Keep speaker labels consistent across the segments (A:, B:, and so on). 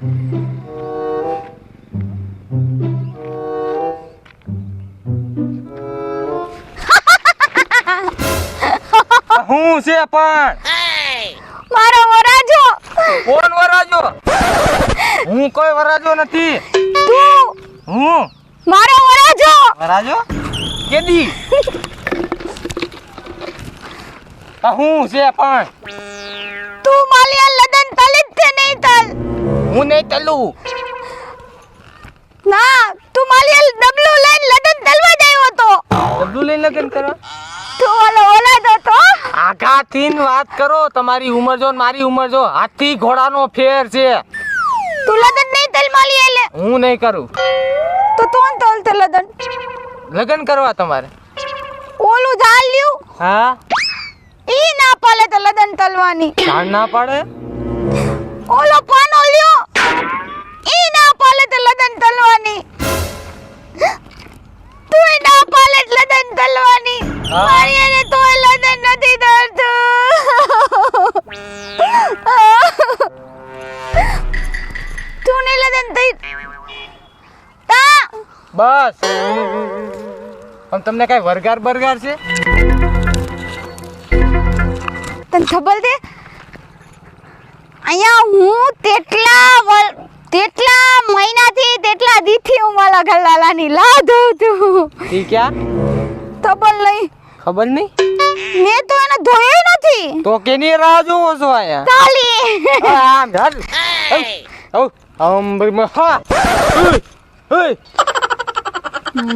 A: હું છે પણ?
B: મારો વરાજો.
A: કોણ વરાજો? હું કોઈ વરાજો નથી.
B: તું.
A: હું?
B: મારો વરાજો.
A: વરાજો? કેદી? હું છે પણ?
B: તું માલિયા
A: હું નહીં તલું.
B: ના તું મારી ડબલું લઈને લગન તલવા જ હતો.
A: ડબલું લઈને લગન કરો
B: તું ઓલો ઓલાદ હતો.
A: આઘાથી ન વાત કરો તમારી ઉંમર જો ને મારી ઉંમર જો. હાથી ઘોડાનો ફેર છે.
B: તું લગન નહીં તલ માલી એલે
A: હું નહીં કરું.
B: તો તોન તલ તે લદન
A: લગ્ન કરવા તમારે.
B: ઓલું ઝાલ્યું
A: હા?
B: ઈ ના પાલે તો લદન તલવાની.
A: જાણ ના પાડે?
B: ઓલો મારી એને તોય લદન નથી ધરતું તું ને લદન થઈ તા!
A: બસ. આમ તમને કઈ વરગાર બરગાર છે?
B: તને ખબર છે? અહીંયા હું તેટલા તેટલા મહિનાથી તેટલા દીથી હું મારા ઘરલાલાની લાહ ધોઉં છું.
A: ઠીક ક્યાં?
B: તબલ નહીં
A: ખબર નહીં?
B: મેં તો એને ધોયો નથી.
A: તો કેની રાહ જોવો છો આયા આ આમ ધર ઓ આમ બરી હા.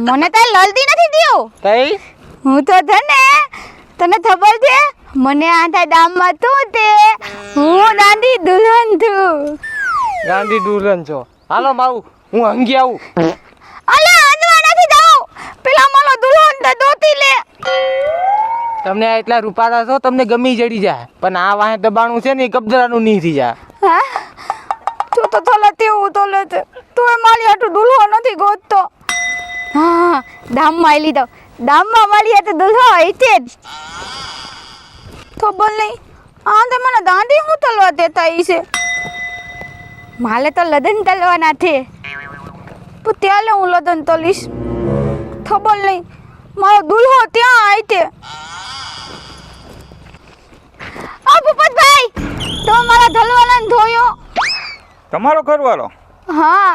B: મને તો લલદી નથી દ્યો
A: તઈ?
B: હું તો ધને તને ખબર છે મને આંધા દામમાં તું તે હું દાંડી દુલ્હન છું.
A: દાંડી દુલ્હન છો. હાલો માવું હું હંગી આવું. તમને એટલા રૂપાળા છો, તમને ગમી જડી જાય. પણ આ વાહે દબાણું છે ને કબજરાનું નહીં થઈ જાય.
B: તું તો તોલે તેવું તોલે તું. એ મારી હાટું દુલ્હો નથી ગોતતો. હા દામમાં આવી લીધો દામમાં મારી હાટું દુલ્હો હઈતે જ. તો નહીં. આ તો મને દાંડી હું તલવા દેતા છે. માલે તો લદન તલવાના છે. પણ ત્યારે હું લદન તલીશ. ખબર નહીં. મારો દુલ્હો ત્યાં આઈતે આ ભૂપતભાઈ તો મારા ધલવાલાને ધોયો.
C: તમારો ઘરવાળો?
B: હા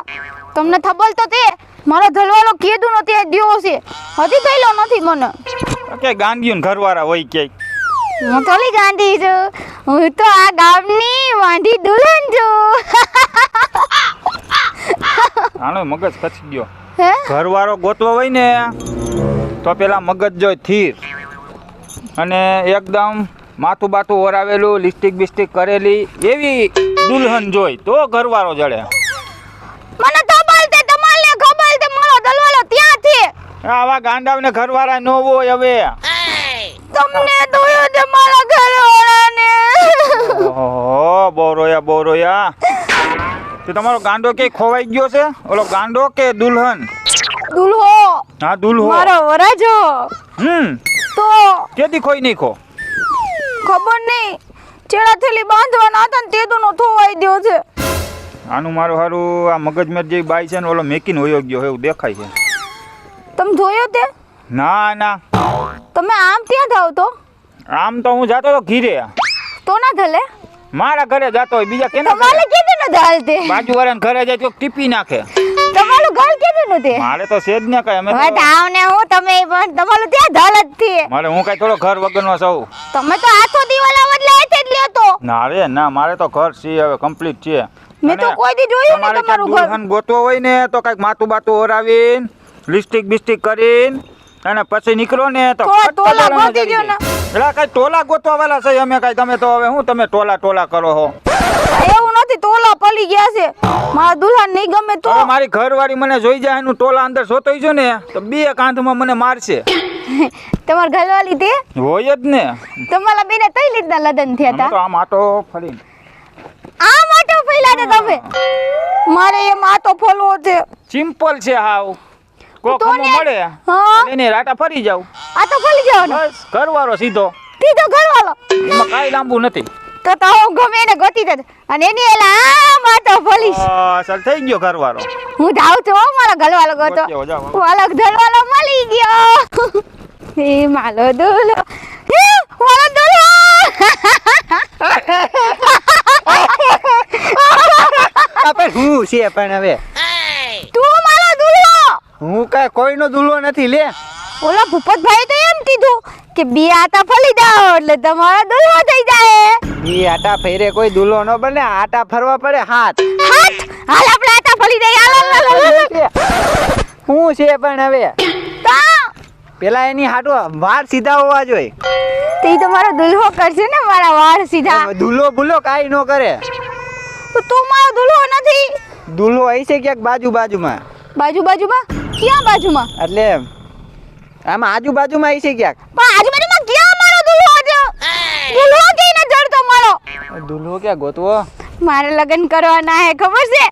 B: તમને ખબર તો તે મારો ધલવાલો કીધું નથી આ દ્યો છે. હજી ગયેલો નથી મને.
C: કે ગાંધીઓ ઘરવાળા હોય કે
B: હું થોડી ગાંધી છું. હું તો આ ગામની વાંધી દુલ્હન છું.
C: આનો મગજ ખસી ગયો.
B: હે?
C: ઘરવાળો ગોતવો હોય ને તો પેલા મગજ જોય થીર. અને એકદમ માથું બાથું ઓરાવેલું લિપસ્ટિક બિસ્ટિક કરેલી એવી દુલ્હન જોઈ તો ઘરવાળો જડે.
B: મને ખબર છે તમારે ખબર છે મારો ધલવાલો ત્યાં છે
C: આવા ગાંડાવને ઘરવાળા ન હોય હવે.
B: તમને દોયો છે મારા ઘરવાળાને.
C: ઓહો બહુ રોયા તો તમારો ગાંડો કે ખોવાઈ ગયો છે? ઓલો ગાંડો કે દુલ્હન?
B: દુલ્હો.
C: હા દુલ્હો.
B: મારો વરાજો
C: હમ.
B: તો
C: કેદી ખોઈ નહીં ખો
B: ખબર નહીં ચેડા થેલી બાંધવાના હતા ને તે દોનો થોવાઈ દ્યો છે.
C: આનું મારું હારું આ મગજમેર જે બાઈ છે ને ઓલો મેકીન હોયો ગયો એવું દેખાય છે.
B: તમે જોયો તે?
C: ના ના.
B: તમે આમ ક્યાં થાવ તો?
C: આમ તો હું જાતો તો ઘીરે.
B: તો ના થલે
C: મારા ઘરે જાતો હોય બીજા કેના
B: તમારે કીધું ન હાલતે?
C: બાજુ વાળાને ઘરે જાય તો ટીપી નાખે.
B: ઘર કીધું નું તે?
C: મારે તો સેજ ને કઈ. અમે
B: હવે
C: તો-
B: તાવ ને હું તમે પણ તમારું ત્યાં ધલ જ થી
C: મારે હું કઈ થોડો ઘર વગરનો સૌ
B: તમે તો હાથો દીવાલા બદલે હાથે જ લ્યો તો
C: ના રે ના મારે તો ઘર છે હવે કમ્પ્લીટ છે.
B: મેં તો કોઈ દી જોયું ને તમારું ઘર.
C: દુલ્હન ગોતવો હોય ને તો કંઈક માથું બાતું ઓરાવીન લિસ્ટિક બિસ્ટિક કરીને અને પછી નીકળો ને તો
B: ટોલા ગોતી
C: જડી
B: ને.
C: એલા કઈ ટોલા ગોતવા વાળા છે અમે કઈ. તમે તો હવે હું તમે ટોલા ટોલા કરો હો.
B: એવું તોલા પલી ગયા છે. મારા દુલ્હન નહીં ગમે તો.
C: મારી ઘરવાળી મને જોઈ જાય એનું ટોલા અંદર સોતોઈ જો ને તો બે કાંધમાં મને મારશે.
B: તમાર ઘરવાળી તે?
C: હોય જ ને.
B: તમારા બેને કઈ રીતના લગ્ન થયા
C: હતા તો આ માટો ફરી
B: આ માટે ફેલા છે તમે? મારે એ માટો ફોલવો છે.
C: સિમ્પલ છે હાવ. કોક મળે.
B: હા.
C: એને રાટા ફરી જાવ
B: આ તો ફરી જાવ
C: બસ ઘરવાળો સીધો.
B: સીધો ઘરવાળો.
C: એમાં કાઈ લાંબુ નથી.
B: તો તો હું ગમે એને ગોતી દે અને એની એલા આમાં તો ફોલીશ
C: સર થઈ ગયો ઘરવાળો.
B: હું છું હો, મારો ઘરવાળો ગોતો.
C: હું અલગ
B: વાલો મળી ગયો. એ માલો દુલો. હે, મારો દુલો.
D: પણ હું છે પણ હવે?
B: તું મારો દુલો.
D: હું કઈ કોઈનો દુલ્હો નથી લે.
B: ઓલા ભૂપતભાઈ તો એમ કીધું કે બે આતા ફલી જાઓ એટલે તમારો દુલ્હો થઈ જાય.
D: ઈ આટા ફેરે કોઈ દુલો ન બને આટા ફરવા પડે હાથ.
B: હાથ? હાલ આપણે આટા ફરી જઈએ હાલ.
D: હું છે? પણ હવે? પેલા એની હાટો વાળ સીધા હોવા જોઈએ.
B: તે તમારો દુલ્હો કરશે ને મારા વાળ સીધા.
D: દુલ્હો ભૂલો કાઈ ન કરે.
B: તો તું મારો દુલ્હો નથી.
D: દુલ્હો હઈ છે ક્યાંક બાજુ બાજુમાં?
B: બાજુ બાજુમાં? ક્યાં બાજુમાં?
D: એટલે આમાં આજુબાજુમાં હઈ છે ક્યાંક
B: પણ આજુબાજુમાં ક્યાં મારો દુલ્હો છે દુલ્હો કઈ ન જડતો મારો
D: દુલ્હો ક્યાં ગોતવો?
B: મારે લગ્ન કરવાના હે ખબર છે?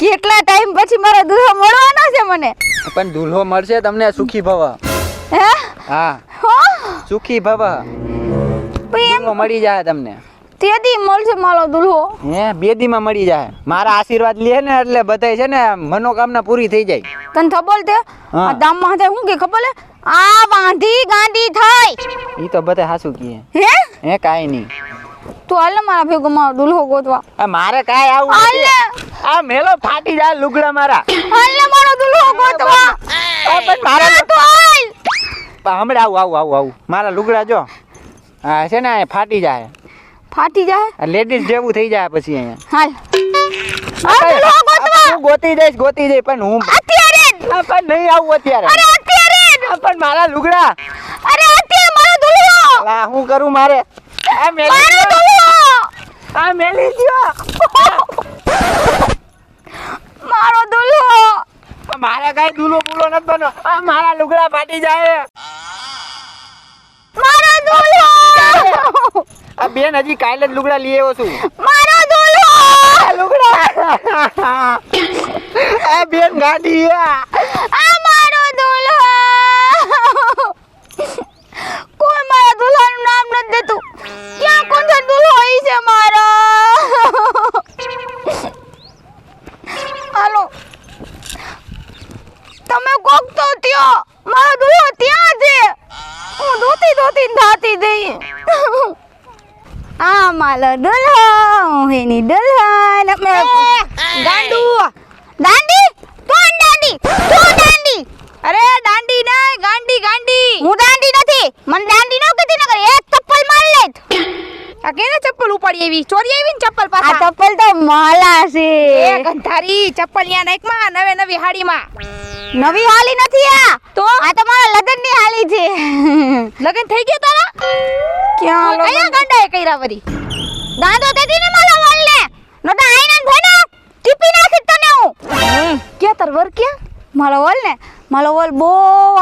B: કેટલા ટાઈમ પછી મારો દુલ્હો મળવાનો છે મને?
D: પણ દુલ્હો મળશે તમને સુખી ભવ.
B: હે?
D: હા.
B: હો?
D: સુખી ભવ. દુલ્હો મળી જાય તમને.
B: તેથી મળશે મારો દુલ્હો.
D: હે? બે દીમાં મળી જાય. મારા આશીર્વાદ લે ને એટલે બધાય છે ને મનોકામના પૂરી થઈ જાય.
B: તને ખબર તે
D: હા.
B: આ દામમાં શું કે ખબર આ બાંધી ગાંધી થાય.
D: ઈ તો બધાય હાસુ કીએ.
B: હે?
D: હે કાઈ નહીં.
B: તો હાલ ને મારા ભેગો મારો દુલ્હો ગોતવા.
D: આ મારે કાય આવું
B: હાલ ને.
D: આ મેલો ફાટી જાય લુગડા મારા.
B: હાલ ને મારો દુલ્હો ગોતવા.
D: આ પણ મારા
B: તો હાલ.
D: હમણાં આવું આવું આવું આવું. મારા લુગડા જો. હા છે ને ફાટી જાય.
B: ફાટી જાય?
D: લેડીઝ જેવું થઈ જાય પછી અહીંયા.
B: હાલ. હાલ દુલ્હો ગોતવા.
D: હું ગોતી જઈશ ગોતી જઈશ પણ હું
B: અત્યારે
D: આ પણ નહીં આવું અત્યારે.
B: અરે અત્યારે
D: પણ મારા લુગડા.
B: અરે અત્યારે મારો દુલ્હો.
D: આ હું કરું મારે? આ મેલી.
B: દુલ્હો!
D: આ મેલી દ્યો.
B: મારો દુલ્હો!
D: મારે કઈ દૂલો બુલો નથી બનો આ મારા લુગડા ફાટી જાય.
B: મારો દુલ્હો!
D: આ બેન હજી કાલે જ લુગડા લઈ આવ્યો છું.
B: મારો દુલ્હો!
D: લુગડા. આ બેન ગાડી આ
B: મારો દુલ્હો! કોઈ મારા દુલ્હાનું નામ નથી દેતું. છે મારો. હાલો. તમે કોક તો થયો મારો દુલ્હો ત્યાં છે. હું દોતી દોતી ધાતી જઈ. આ મારો દુલ્હો હું એની દુલ્હન અમે ગાંડુ દાંડી કોણ દાંડી તું દાંડી અરે દાંડી નહીં ગાંડી ગાંડી હું દાંડી નથી મને દાંડી ન કીધી નકર એક ચપ્પલ માર લેત
E: આ કેને ચપ્પલ ઉપાડી આવી ચોરી આવી ને ચપ્પલ
B: આ
E: પાછા
B: ચપ્પલ તો માલા છે
E: એ ગંધારી ચપ્પલ નાખમાં નવે નવી હાડીમાં.
B: નવી હાલી નથી આ?
E: તો?
B: આ તો મારા લગ્નની હાલી છે.
E: લગન થઈ ગયા તારા?
B: ક્યાં
E: કયા ગાંડાએ કર્યા વરી.
B: દાંતો દેતી ને મારા વાલ ને નતો આઈના ભેનો ટીપી નાખી તને હું.
E: કે તાર વર ક્યાં?
B: મારો વલ ને મારો વલ બહુ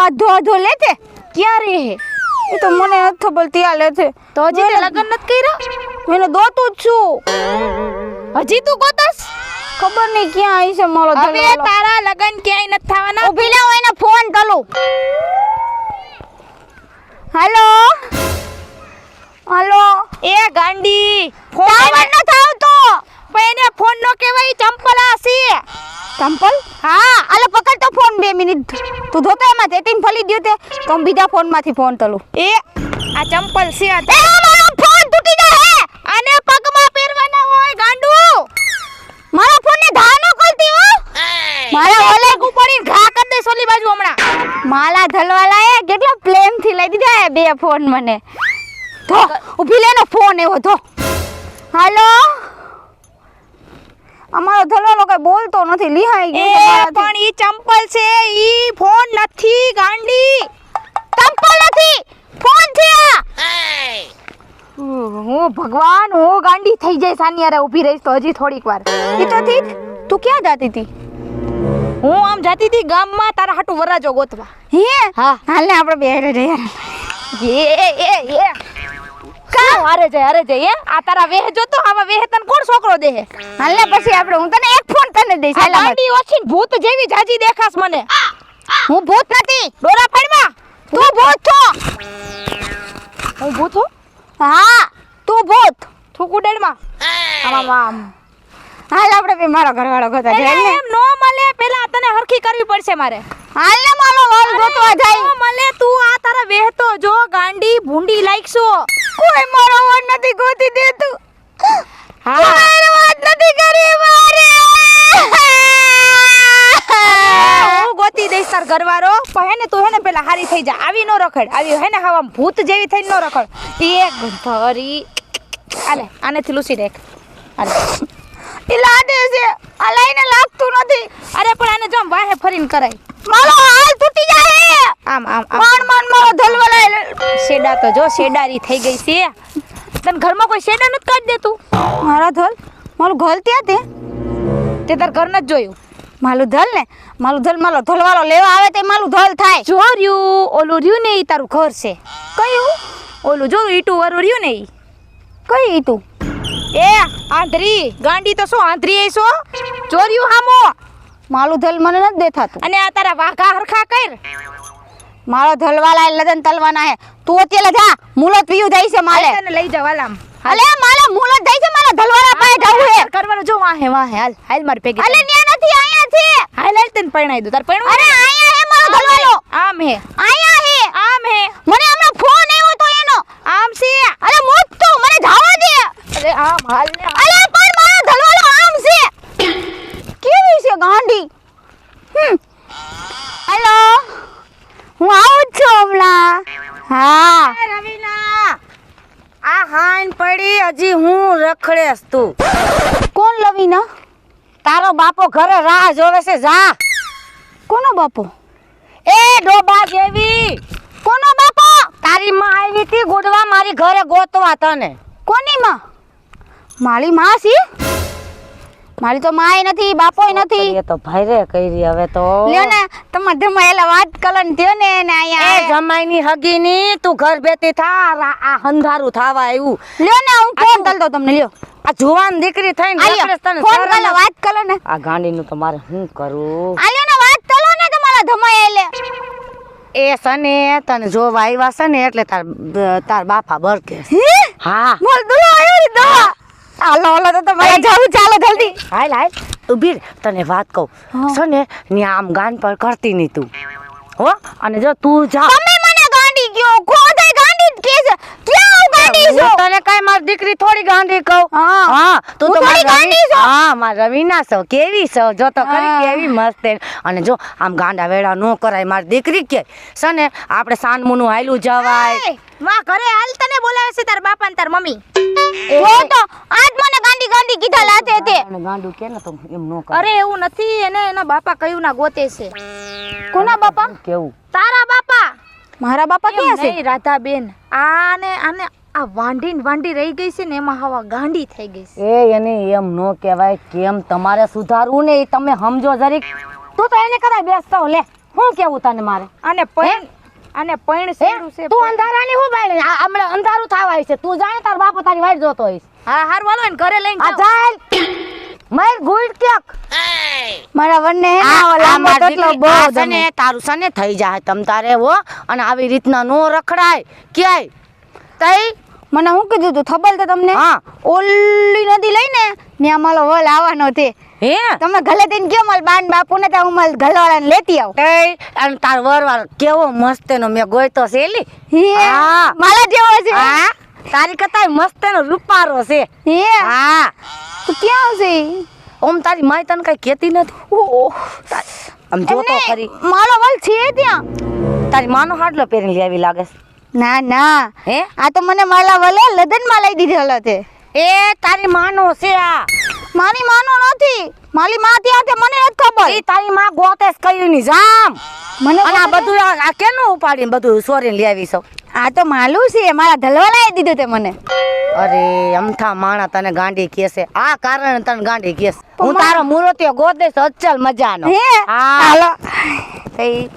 B: આધો આધો લે છે.
E: ક્યાં રે હે?
B: એ તો મને નથી ખબર ત્યાં લે છે.
E: તો હજી લગન નથી કર્યા?
B: એને દોતું જ છું.
E: હજી તું ગોતસ?
B: ખબર નહીં ક્યાં આવી છે મારો
E: હવે તારા લગન ક્યાંય નથી થવાના?
B: ઊભી લાવો એને ફોન કરું. હાલો? હાલો?
E: એ ગાંડી ફોન
B: ન આવતો.
E: પણ એને ફોન નો કહેવાય ચંપલ આ છે
B: ચંપલ?
E: હા.
B: આલે પકડ તો ફોન બે મિનિટ. તું ધોતો એમાં તેટીન ફલી ગયું તે તો બીજા ફોનમાંથી ફોન તલું
E: એ આ ચંપલ છે આ.
B: એ મારો ફોન તૂટી જાય
E: આને પગમાં પહેરવાના હોય ગાંડુ
B: મારા ફોન ને ધા ન કરતી હો મારા ઓલે
E: પગ ઉપાડીને ઘા કરી દઈશ ઓલી બાજુ હમણાં
B: માલા ધલવાલા એ કેટલા પ્લેન એ બે ફોન મને. ધો ઊભી લેનો ફોન એવો ધો. હાલો? અમારો ધલવાલો કઈ બોલતો નથી લિહાઈ ગયો
E: પણ ઈ ચંપલ છે ઈ ફોન નથી ગાંડી.
B: ચંપલ નથી ફોન છે આ.
E: હું ભગવાન હું ગાંડી થઈ જાય સાનિયારે ઊભી રહીશ તો હજી થોડીક વાર.
B: ઈ તો થી તું ક્યાં જાતી હતી?
E: હું આમ જાતી હતી ગામમાં તારા હાટુ વરાજો ગોતવા.
B: હે?
E: હા.
B: હાલ ને આપણે બે જઈએ
E: એ એ એ કા? હારે જાય હારે જાય આ તારા વેહ જોતો આવા વેહ તને કોણ છોકરો દેહે
B: હાલ ને પછી આપણે હું તને એક ફોન તને દઈશ
E: આ ગાંડી ઓછી ભૂત જેવી જાજી દેખાસ મને.
B: હું ભૂત નથી.
E: ડોરા
B: તું ભૂત છો.
E: હું ભૂત હું
B: હા તું ભૂત.
E: થૂકું ડેડમાં આમ આમ. આમ
B: હાલ આપણે મારો ઘરવાળો ગોતા જાય
E: એમ નો મળે પેલા તને હરખી કરવી પડશે મારે.
B: હાલ ને મારો ગોતવા જાય.
E: નો મળે તું આ તારા વેહતો જો ગાંડી ભૂંડી લાગશો
B: કોઈ મારો વલ નથી ગોતી દેતું.
E: હા.
B: વાત નથી કરી મારે.
E: હું ગોતી દઈશ તાર ઘરવાળો. પણ હે ને તું હે ને પેલા હારી થઈ જા. આવી નો રખડ. આવી હે ને હવા ભૂત જેવી થઈને નો રખડ. એક ધરી આલે આનેથી લૂસી દેખ. આલે.
B: લાડે છે આ લાઈને લાગતું નથી
E: અરે પણ આને જો આમ વાહે ફરીને કરાય.
B: મારો હાલ તૂટી જાય
E: આમ આમ
B: માન માન મારો ધલવલાય
E: શેડા તો જો શેડારી થઈ ગઈ છે. તને ઘરમાં કોઈ શેડા નથી કાઢી દેતું?
B: મારા ધલ મારું ઘર ત્યાં તે.
E: તે તાર ઘર નથી જોયું.
B: માલું ધલ ને માલું ધલ માલો ધલવાળો લેવા આવે તે માલું ધલ થાય.
E: જો રહ્યું ઓલું રહ્યું ને એ તારું ઘર છે. કયું? ઓલું જો ઈટું વાળું રહ્યું ને એ
B: કઈ ઈટું?
E: એ આંધરી ગાંડી તો શું આંધરી એ છો ચોર્યું હામો.
B: માલું ધલ મને નથી દેખાતું.
E: અને આ તારા વાઘા હરખા કર.
B: મારો ધલવાલા લગન તલવાના હે. તું અત્યારે જા મુલત પીયું જાય છે માલે.
E: તને લઈ જાવ આલામ
B: અલે મારે મુલત જાય છે મારા ધલવાલા પાસે જવું હે.
E: કરવાનું જો વાહે વાહે હાલ હાલ માર પેગી
B: અલે ન્યા નથી આયા છે.
E: હાલ હાલ તને પરણાઈ દઉં. તાર પરણું
B: અરે આયા હે મારો ધલવાલો
E: આમ હે.
B: આયા હે.
E: આમ હે.
B: મને હમણાં ફોન આવ્યો તો એનો.
E: આમ છે
B: અરે મોત તો મને જવા દે
E: અરે આમ હાલ ને આમ.
B: અલે પણ મારો ધલવાલો આમ છે કેવી છે ગાંડી હમ હેલો હું આવું જ છું હમણાં હા
F: રવિના આ હાન પડી હજી હું રખડેસ તું
B: કોણ લવીના
F: તારો બાપો ઘરે રાહ જોવે છે જા.
B: કોનો બાપો?
F: એ ડોબા જેવી.
B: કોનો બાપો?
F: તારી માં આવી હતી ગુડવા મારી ઘરે ગોતવા તને.
B: કોની માં? મારી માં છે? મારી તો માય નથી બાપોય નથી.
F: એ તો ભાઈરે કરી હવે તો.
B: લ્યો ને તમે ધમાયેલા વાત કલન થયો ને
F: એ
B: અહીંયા
F: જમાઈની હગીની તું ઘર બેઠી થા આ હંધારું થાવા આવ્યું
B: લ્યો ને હું ફોન કરી દઉં તમને લ્યો.
F: આ જુવાન દીકરી થઈને
B: આ લ્યો,
F: રખડેસ તને
B: ફોન
F: શરમ
B: વાત કરો ને.
F: આ ગાંડીનું તો મારે શું કરું?
B: આ લ્યો ને વાત કરો ને તમારા ધમાયેલે
F: એ સને તને જોવા આવ્યા છે ને એટલે તાર તાર બાપા બરકે
B: હા? મોર દુલો આયો રે દવા હાલો હાલો તો તમારે જવું ચાલો જલ્દી.
F: હાલ હાલ ઊભી તને વાત કહું. છો ને ન્યા આમ ગાન પર કરતી નહીં તું. હો? અને જો તું જા.
B: તમે મને ગાંડી ગયો ખોદાય ગાંડી કે છે. ગાંડી
F: હું તને કઈ મારી દીકરી થોડી ગાંધી કહું.
B: હા.
F: હા તું તો મારી
B: ગાંડી
F: રવિ- હા માર રવિના છો. કેવી છો? જો તો
B: કરી
F: કેવી મસ્ત અને જો આમ ગાંડા વેડા નો કરાય મારી દીકરી કે. સને ને આપણે સાનમુનું હાયલું જવાય.
E: માં ઘરે હાલ તને બોલાવે છે તાર બાપા ને તાર મમ્મી.
B: જો તો આજ મને ગાંડી ગાંડી કીધા લાતે તે.
F: અને ગાંડું કે ને તો એમ નો કરે
E: અરે એવું નથી એને એના બાપા કયું ના ગોતે છે.
B: કોના બાપા?
F: કેવું?
E: તારા બાપા.
B: મારા બાપા ક્યાં છે?
E: નહીં, રાધાબેન. આને આને આ વાંઢી ને વાંઢી રહી ગઈ છે ને એમાં હવા ગાંડી થઈ ગઈ છે.
F: એ એને એમ નો કહેવાય કેમ તમારે સુધારવું ને એ તમે સમજો જરીક. તું તો એને કરાય બેસતો લે. હું કેવું તને મારે?
E: અને પૈણ અને પૈણ
F: હે?
E: છે
F: તું અંધારાની હું બાઈ હમણાં અંધારું થવા છે. તું જાણે તાર બાપો તારી વાઈટ જોતો હોઈશ.
E: હા હાર વાલો ને ઘરે લઈને
F: આ. ચાલ મર ગુડ કેક
B: મારા વનને ને
F: આ-
B: લાંબો તતલો બહુ
F: આ છે
B: ગમે.
F: ને તારું સને થઈ જાય તમ તારે હો. અને આવી રીતના નો રખડાય. ક્યાંય? તઈ
B: મને શું કીધું તું ખબર છે તમને?
F: હા.
B: ઓલી નદી લઈને ત્યાં મારો વલ આવવાનો તે
F: હે?
B: તમે ગલે થઈને કયો માલ બાન બાપુ ને ત્યાં હું માલ ગલવાળાને લેતી આવ.
F: તઈ અને તાર વરવાળ કેવો મસ્ત એનો મેં ગોયતો છે એલી.
B: હે?
F: હા.
B: મારા જેવો છે?
F: હા. તારી કરતા મસ્ત એનો રૂપારો છે.
B: હે?
F: હા.
B: તું ક્યાં છે?
F: ઓમ તારી માય તને કઈ કહેતી નથી?
B: ઓહ.
F: આમ જોતો ખરી
B: મારો વલ છે ત્યાં.
F: તારી માનો હાડલો પહેરીને લેવી લાગે છે.
B: ના ના.
F: હે?
B: આ તો મને મારા વલે લદનમાં લઈ દીધેલો છે
F: એ તારી માનો છે આ.
B: મારી માનો નથી. મારી માં ત્યાં તે મને નથી ખબર.
F: એ તારી માં ગોતે કર્યું ની જામ.
B: મને
F: અને આ બધું આ કેનું ઉપાડીને બધું સોરીને આવી છો?
B: આ તો માલું છે મારા ધલવાલાએ દીધું તે મને.
F: અરે અમથા માણા તને ગાંડી કેસે આ કારણે તને ગાંડી કેસ હું તારો મૂર્તિઓ ગોદેશ અચલ મજાનો. હે.
B: હાલો.
F: તઈ